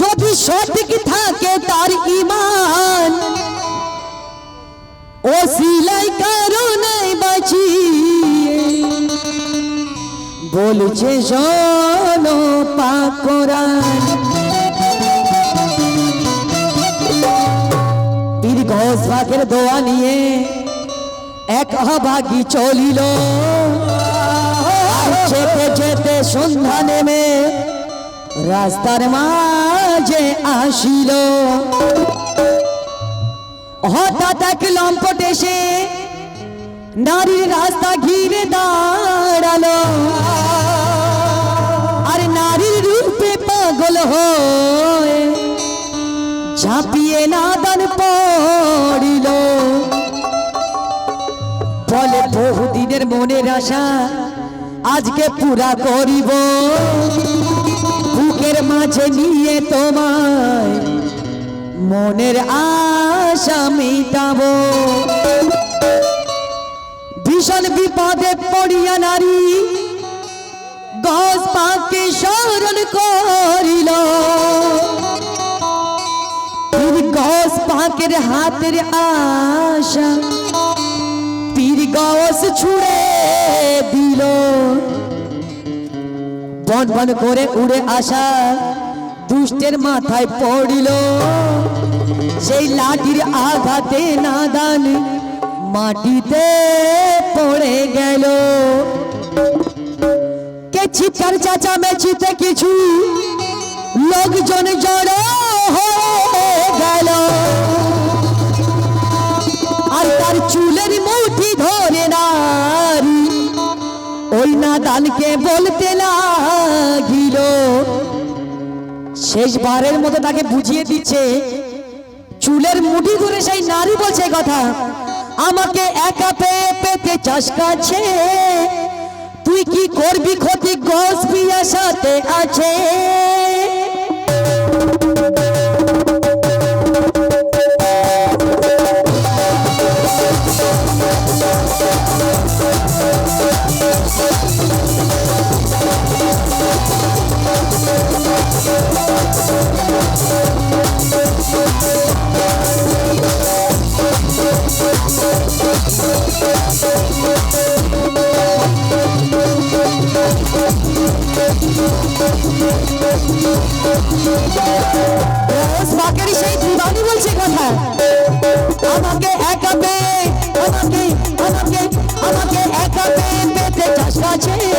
যদি সঠিক থাকে তার ইমান ও সিলাই কারণে বাঁচি বলছে শোনো পাকরান দীর্ঘ শাকের দোয়া নিয়ে এক অভাগী চলিল যেতে যেতে সন্ধ্যা নেমে রাস্তার মাঝে আসিল। হঠাৎ এক লম্পট এসে নারীর রাস্তা ঘিরে দাঁড়াল। আর নারীর রূপে পাগল হয়ে ঝাঁপিয়ে নাদান পড়িল। বলে, বহুদিনের মনের আশা আজকে পুরা করিব। বুকের মাঝে নিয়ে তোমায় মনের আশা মিটাবো। ভীষণ বিপদে পড়িয়া নারী গস পাকে স্মরণ করিল। গস পাকের হাতের আশা তীর গস ছুড়ে দিল। বন বন করে উড়ে আসা দুষ্টের মাথায় পড়িল। সেই লাঠির আঘাতে নাদান মাটিতে পড়ে গেল। কে চিৎকার চাচা মেচিতে কিছু লোকজন জড়ো হয়ে গেল। আর তার চুলের মুঠি ধরে নারী। ওই নাদানকে বলতে লাগিল শেষবারের মতো তাকে বুঝিয়ে দিচ্ছে। চুলের মুঠি ধরে সেই নারী বলছে কথা, আমাকে একা পেয়ে পেতে চাষ কাছে? তুই কি করবি ক্ষতি গোস বিয়া সাথে আছে?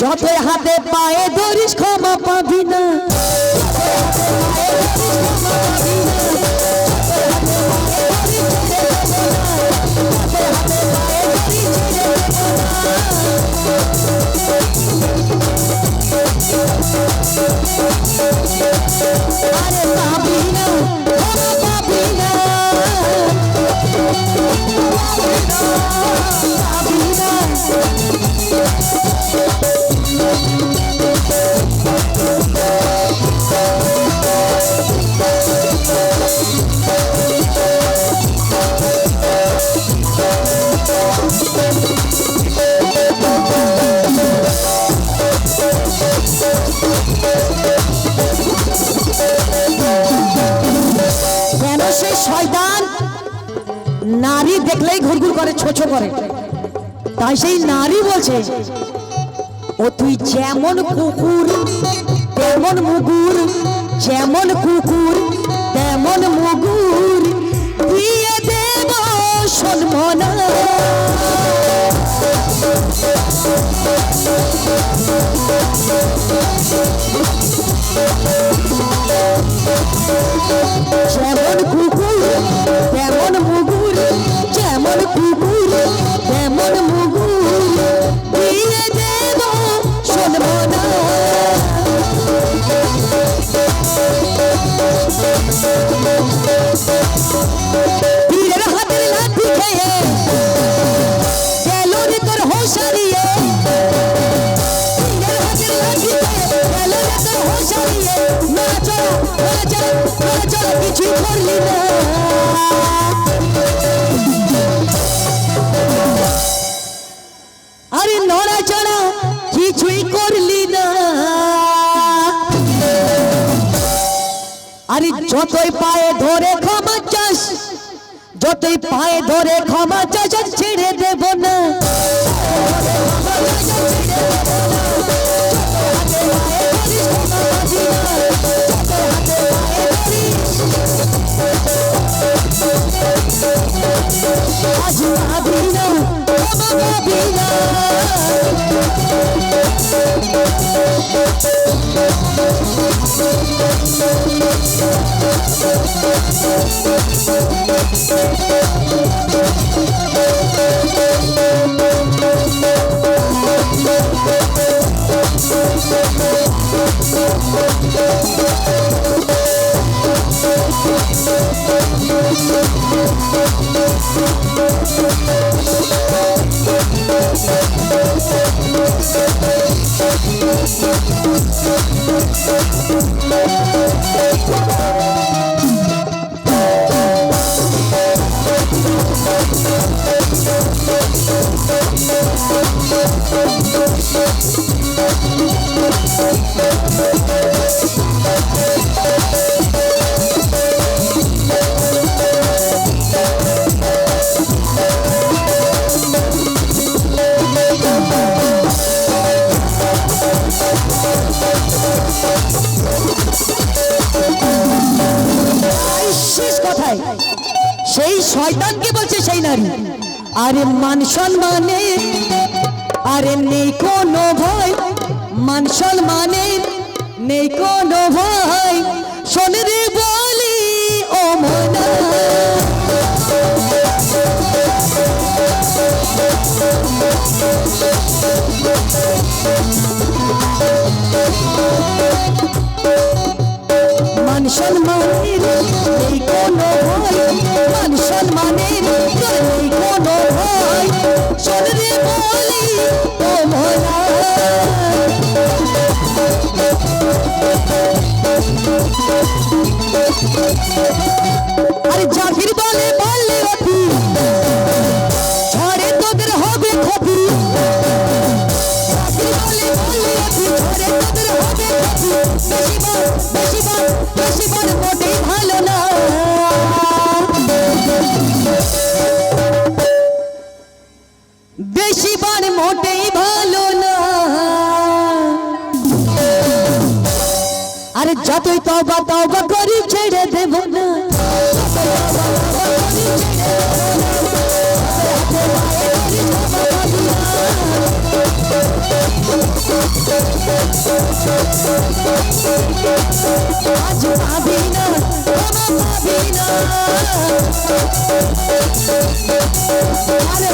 যত হাতে সেই শয়তান নারী দেখলেই ঘুরঘুর করে, ছোছো করে। তাই সেই নারী বলছে, ও তুই যেমন কুকুর, তেমন মুগুর, যেমন কুকুর, তেমন মুগুর, দিয়ে দেব সন্মনা। যেমন কুকুর তেমন মুগুর যেমন কুকুর তেমন মুগুর। করলি না। আরে যতই পায়ে ধরে ক্ষমা চাস, যতই পায়ে ধরে ক্ষমা চাস ছেড়ে দেব না। me, me. সেই শয়তানকে বলছে? সেই নারী। আরে মান সম্মানে, আরে নেই কোনো ভয়। মান সম্মানে, নেই কোনো ভয়। শোনে রে আরে আরে যতই তবা তবা করি ছেড়ে দেব না। আজ পাবি না। ক্ষমা পাবি না আরে